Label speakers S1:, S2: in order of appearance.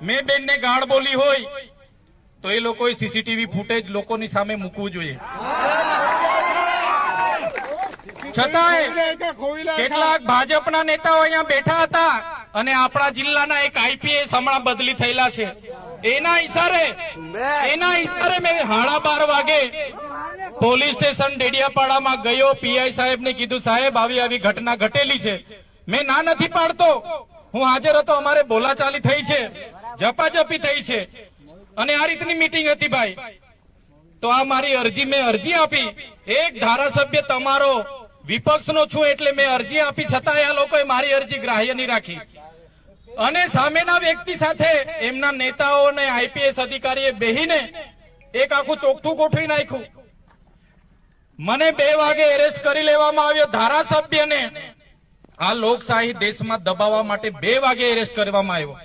S1: મેં બેનને ગાળ બોલી હોય તો એ લોકોએ સીસીટીવી ફૂટેજ લોકોની સામે મૂકવું જોઈએ. છતાંય કેટલાક ભાજપના નેતાઓ અહીંયા બેઠા હતા અને આપણા જિલ્લાના એક આઈપીએસ હમણાં બદલી થયેલા છે. એના ઈશારે એના ઈશારે મેં સાડા બાર વાગે પોલીસ સ્ટેશન ડેડિયાપાડામાં ગયો પીઆઈ સાહેબને કીધું, સાહેબ, આવી આવી ઘટના ઘટેલી છે. મેં ના નથી પાડતો. હું હાજર હતો, અમારે બોલાચાલી થઈ છે. ઝપાઝપી થઈ છે. અને આ રીતની મીટિંગ હતી ભાઈ. તો આ મારી અરજી, મેં અરજી આપી. એક ધારાસભ્ય તમારો વિપક્ષનો છું એટલે મેં અરજી આપી, છતાંય આ લોકોએ મારી અરજી ગ્રાહ્ય નહીં રાખી. અને સામેના વ્યક્તિ સાથે એમના નેતાઓ અને આઈપીએસ અધિકારીએ બેહીને એક આખું ચોખ્ઠું ગોઠવી નાખ્યું. મને બે વાગે એરેસ્ટ કરી લેવામાં આવ્યો ધારાસભ્યને. આ લોકશાહી દેશમાં દબાવવા માટે બે વાગે એરેસ્ટ કરવામાં આવ્યો.